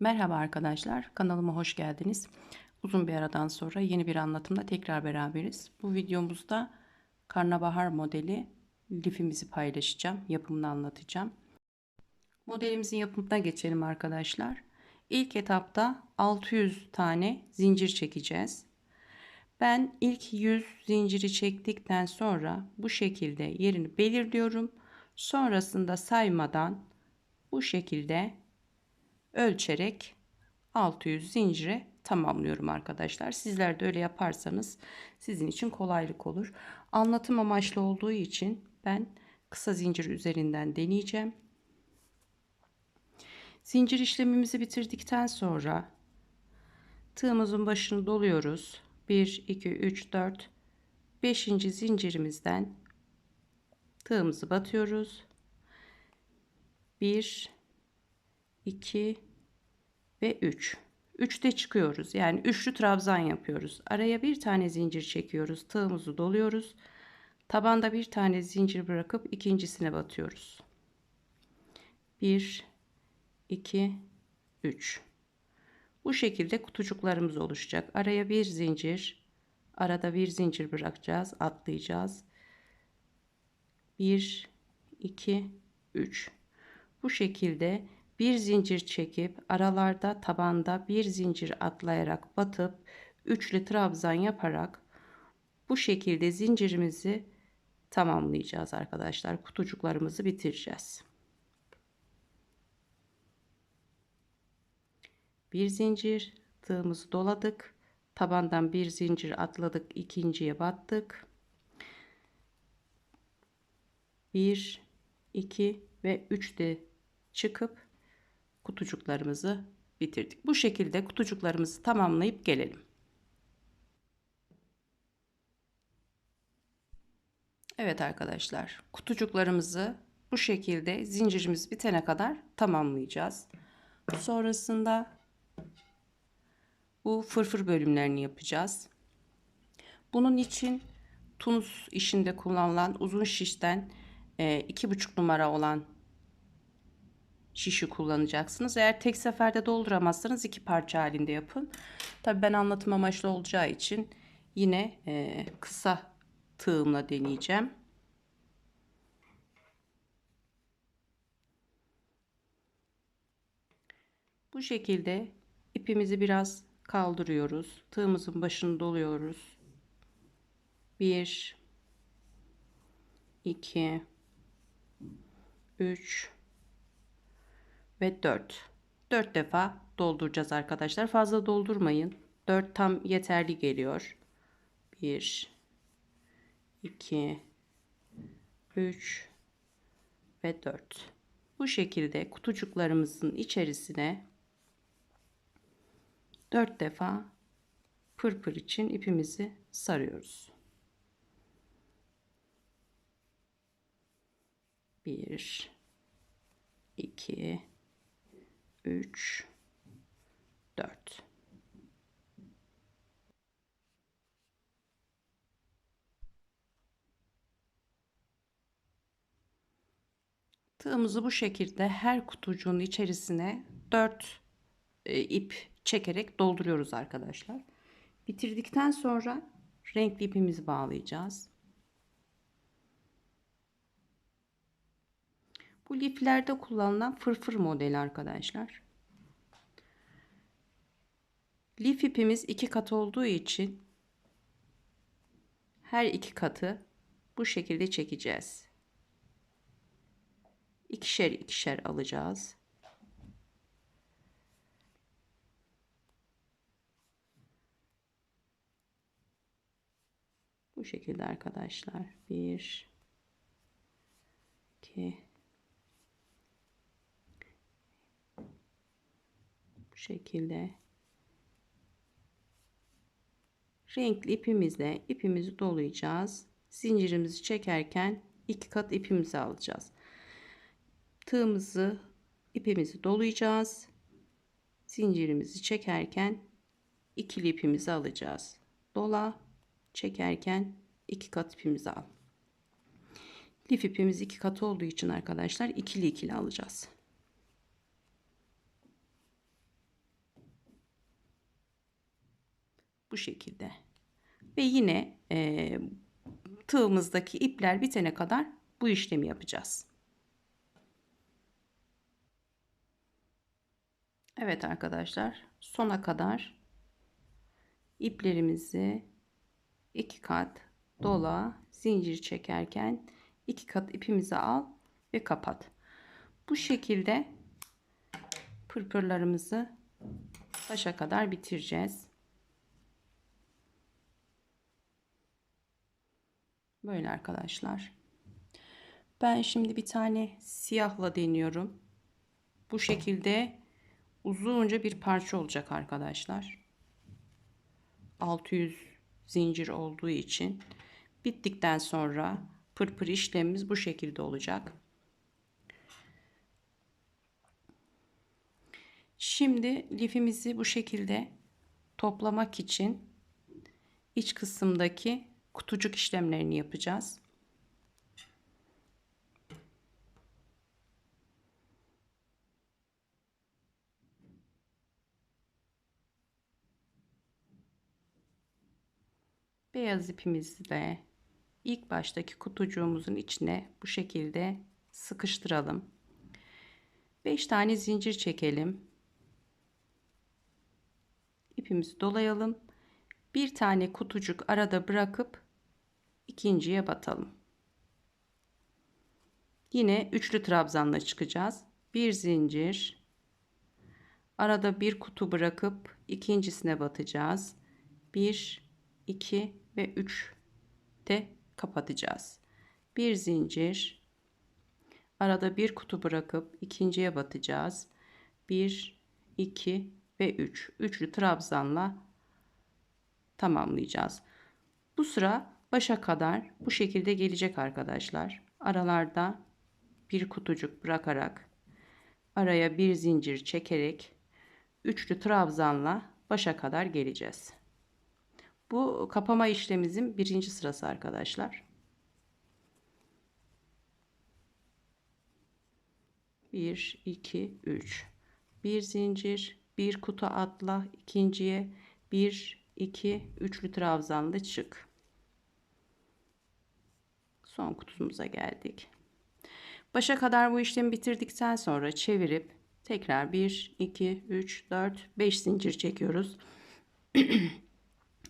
Merhaba arkadaşlar, kanalıma hoş geldiniz. Uzun bir aradan sonra yeni bir anlatımda tekrar beraberiz. Bu videomuzda karnabahar modeli lifimizi paylaşacağım, yapımını anlatacağım. Modelimizin yapımına geçelim arkadaşlar. İlk etapta 600 tane zincir çekeceğiz. Ben ilk 100 zinciri çektikten sonra bu şekilde yerini belirliyorum. Sonrasında saymadan bu şekilde ölçerek 600 zincire tamamlıyorum arkadaşlar. Sizler de öyle yaparsanız sizin için kolaylık olur. Anlatım amaçlı olduğu için ben kısa zincir üzerinden deneyeceğim. Zincir işlemimizi bitirdikten sonra tığımızın başını doluyoruz. 1 2 3 4 5. zincirimizden tığımızı batıyoruz. 1 2 ve 3. 3'te çıkıyoruz. Yani üçlü trabzan yapıyoruz. Araya bir tane zincir çekiyoruz. Tığımızı doluyoruz. Tabanda bir tane zincir bırakıp ikincisine batıyoruz. 1 2 3 Bu şekilde kutucuklarımız oluşacak. Araya bir zincir, arada bir zincir bırakacağız, atlayacağız. 1 2 3 Bu şekilde bir zincir çekip aralarda tabanda bir zincir atlayarak batıp üçlü trabzan yaparak bu şekilde zincirimizi tamamlayacağız arkadaşlar. Kutucuklarımızı bitireceğiz. Bir zincir tığımızı doladık. Tabandan bir zincir atladık. ikinciye battık. 1 2 ve 3 de çıkıp kutucuklarımızı bitirdik. Bu şekilde kutucuklarımızı tamamlayıp gelelim. Evet arkadaşlar kutucuklarımızı bu şekilde zincirimiz bitene kadar tamamlayacağız. Sonrasında bu fırfır bölümlerini yapacağız. Bunun için tunus işinde kullanılan uzun şişten iki buçuk numara olan şişi kullanacaksınız. Eğer tek seferde dolduramazsanız iki parça halinde yapın. Tabii ben anlatım amaçlı olacağı için yine e, kısa tığımla deneyeceğim. Bu şekilde ipimizi biraz kaldırıyoruz. Tığımızın başını doluyoruz. 1 2 3 ve 4. 4 defa dolduracağız arkadaşlar. Fazla doldurmayın. 4 tam yeterli geliyor. 1 2 3 ve 4. Bu şekilde kutucuklarımızın içerisine 4 defa pırpır için ipimizi sarıyoruz. 1 2 3 4 Tığımızı bu şekilde her kutucuğun içerisine 4 e, ip çekerek dolduruyoruz arkadaşlar. Bitirdikten sonra renkli ipimizi bağlayacağız. Bu liflerde kullanılan fırfır modeli arkadaşlar. Lif ipimiz iki kat olduğu için her iki katı bu şekilde çekeceğiz. İkişer ikişer alacağız. Bu şekilde arkadaşlar. 1 2 şekilde renkli ipimizle ipimizi dolayacağız. Zincirimizi çekerken iki kat ipimizi alacağız. Tığımızı ipimizi dolayacağız. Zincirimizi çekerken ikili ipimizi alacağız. Dola çekerken iki kat ipimizi al. Lif ipimiz iki kat olduğu için arkadaşlar ikili ikili alacağız. Bu şekilde. Ve yine e, tığımızdaki ipler bitene kadar bu işlemi yapacağız. Evet arkadaşlar sona kadar iplerimizi iki kat dola zincir çekerken iki kat ipimizi al ve kapat. Bu şekilde pırpırlarımızı başa kadar bitireceğiz. Böyle arkadaşlar. Ben şimdi bir tane siyahla deniyorum. Bu şekilde uzunca bir parça olacak arkadaşlar. 600 zincir olduğu için bittikten sonra pırpır işlemimiz bu şekilde olacak. Şimdi lifimizi bu şekilde toplamak için iç kısımdaki kutucuk işlemlerini yapacağız. Beyaz ipimizle ilk baştaki kutucuğumuzun içine bu şekilde sıkıştıralım. 5 tane zincir çekelim. İpimizi dolayalım. Bir tane kutucuk arada bırakıp ikinciye batalım. Yine üçlü trabzanla çıkacağız. Bir zincir. Arada bir kutu bırakıp ikincisine batacağız. 1 2 ve 3 de kapatacağız. Bir zincir. Arada bir kutu bırakıp ikinciye batacağız. 1 2 ve 3. Üçlü trabzanla tamamlayacağız. Bu sıra başa kadar bu şekilde gelecek arkadaşlar. Aralarda bir kutucuk bırakarak araya bir zincir çekerek üçlü trabzanla başa kadar geleceğiz. Bu kapama işlemimizin birinci sırası arkadaşlar. Bir, iki, üç. Bir zincir, bir kutu atla, ikinciye bir, iki, üçlü trabzanlı çık. Son kutumuza geldik. Başa kadar bu işlemi bitirdikten sonra çevirip tekrar 1, 2, 3, 4, 5 zincir çekiyoruz.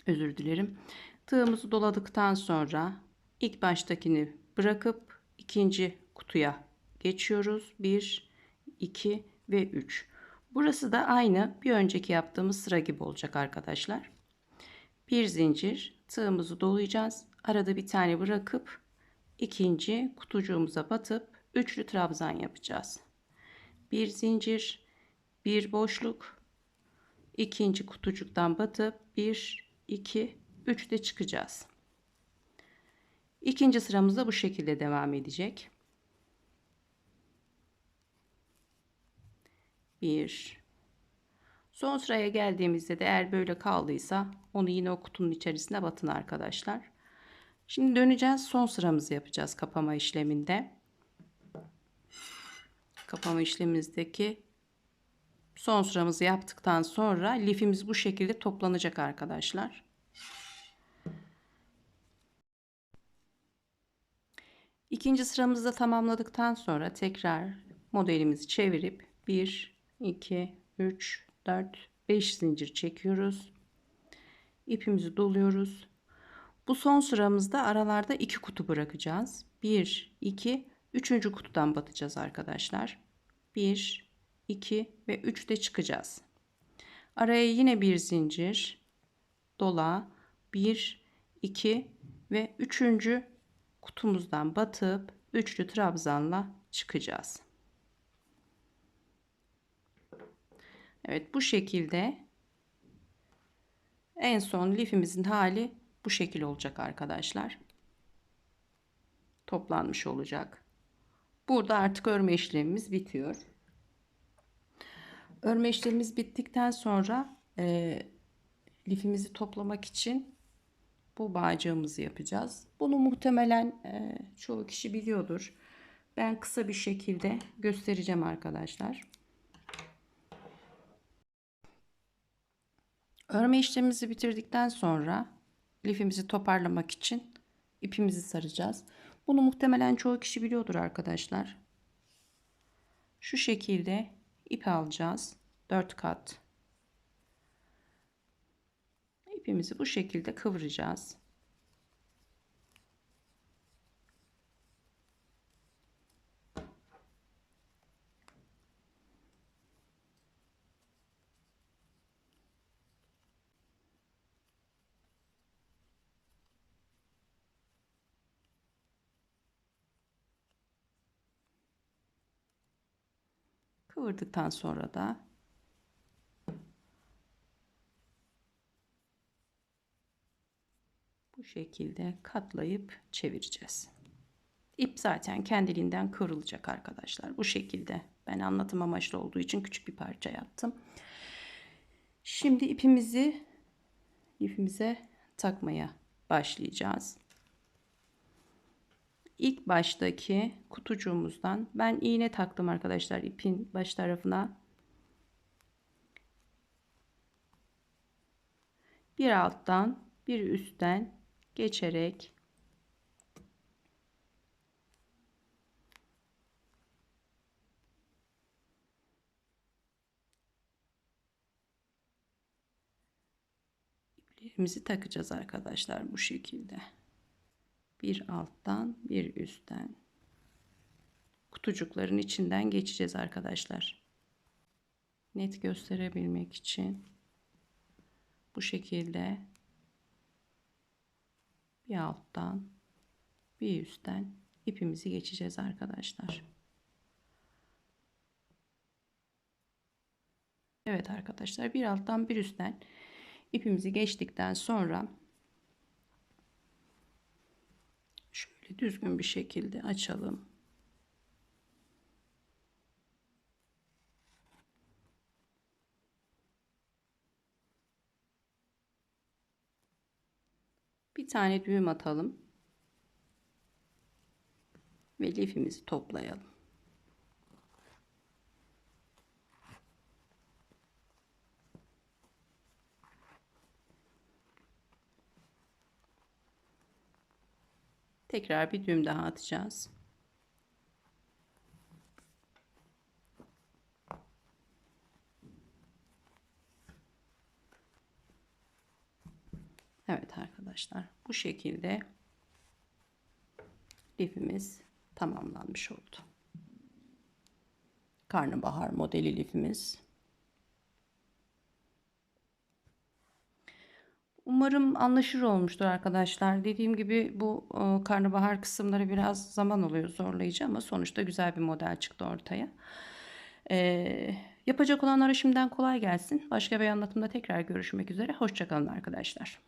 Özür dilerim. Tığımızı doladıktan sonra ilk baştakini bırakıp ikinci kutuya geçiyoruz. 1, 2 ve 3. Burası da aynı bir önceki yaptığımız sıra gibi olacak arkadaşlar. Bir zincir tığımızı dolayacağız. Arada bir tane bırakıp ikinci kutucuğumuza batıp üçlü trabzan yapacağız. Bir zincir, bir boşluk, ikinci kutucuktan batıp bir, iki, üç de çıkacağız. İkinci sıramız da bu şekilde devam edecek. Bir. Son sıraya geldiğimizde de eğer böyle kaldıysa onu yine o kutunun içerisine batın arkadaşlar. Şimdi döneceğiz. Son sıramızı yapacağız kapama işleminde. Kapama işlemimizdeki son sıramızı yaptıktan sonra lifimiz bu şekilde toplanacak arkadaşlar. İkinci sıramızı da tamamladıktan sonra tekrar modelimizi çevirip 1, 2, 3, 4, 5 zincir çekiyoruz. İpimizi doluyoruz. Bu son sıramızda aralarda iki kutu bırakacağız. 1, 2, 3. kutudan batacağız arkadaşlar. 1, 2 ve 3 de çıkacağız. Araya yine bir zincir, dola, 1, 2 ve 3. kutumuzdan batıp üçlü trabzanla çıkacağız. Evet bu şekilde en son lifimizin hali bu şekil olacak arkadaşlar. Toplanmış olacak. Burada artık örme işlemimiz bitiyor. Örme işlemimiz bittikten sonra e, lifimizi toplamak için bu bağcığımızı yapacağız. Bunu muhtemelen e, çoğu kişi biliyordur. Ben kısa bir şekilde göstereceğim arkadaşlar. Örme işlemimizi bitirdikten sonra lifimizi toparlamak için ipimizi saracağız. Bunu muhtemelen çoğu kişi biliyordur arkadaşlar. Şu şekilde ip alacağız. 4 kat. İpimizi bu şekilde kıvıracağız. Kıvırdıktan sonra da bu şekilde katlayıp çevireceğiz. İp zaten kendiliğinden kıvrılacak arkadaşlar. Bu şekilde ben anlatım amaçlı olduğu için küçük bir parça yaptım. Şimdi ipimizi ipimize takmaya başlayacağız. İlk baştaki kutucuğumuzdan ben iğne taktım arkadaşlar ipin baş tarafına. Bir alttan bir üstten geçerek iplerimizi takacağız arkadaşlar bu şekilde. Bir alttan bir üstten kutucukların içinden geçeceğiz arkadaşlar. Net gösterebilmek için bu şekilde bir alttan bir üstten ipimizi geçeceğiz arkadaşlar. Evet arkadaşlar bir alttan bir üstten ipimizi geçtikten sonra şöyle düzgün bir şekilde açalım. Bir tane düğüm atalım. Ve lifimizi toplayalım. Tekrar bir düğüm daha atacağız. Evet arkadaşlar bu şekilde lifimiz tamamlanmış oldu. Karnabahar modeli lifimiz. Umarım anlaşır olmuştur arkadaşlar. Dediğim gibi bu e, karnabahar kısımları biraz zaman oluyor zorlayıcı ama sonuçta güzel bir model çıktı ortaya. Ee, yapacak olanlara şimdiden kolay gelsin. Başka bir anlatımda tekrar görüşmek üzere. Hoşçakalın arkadaşlar.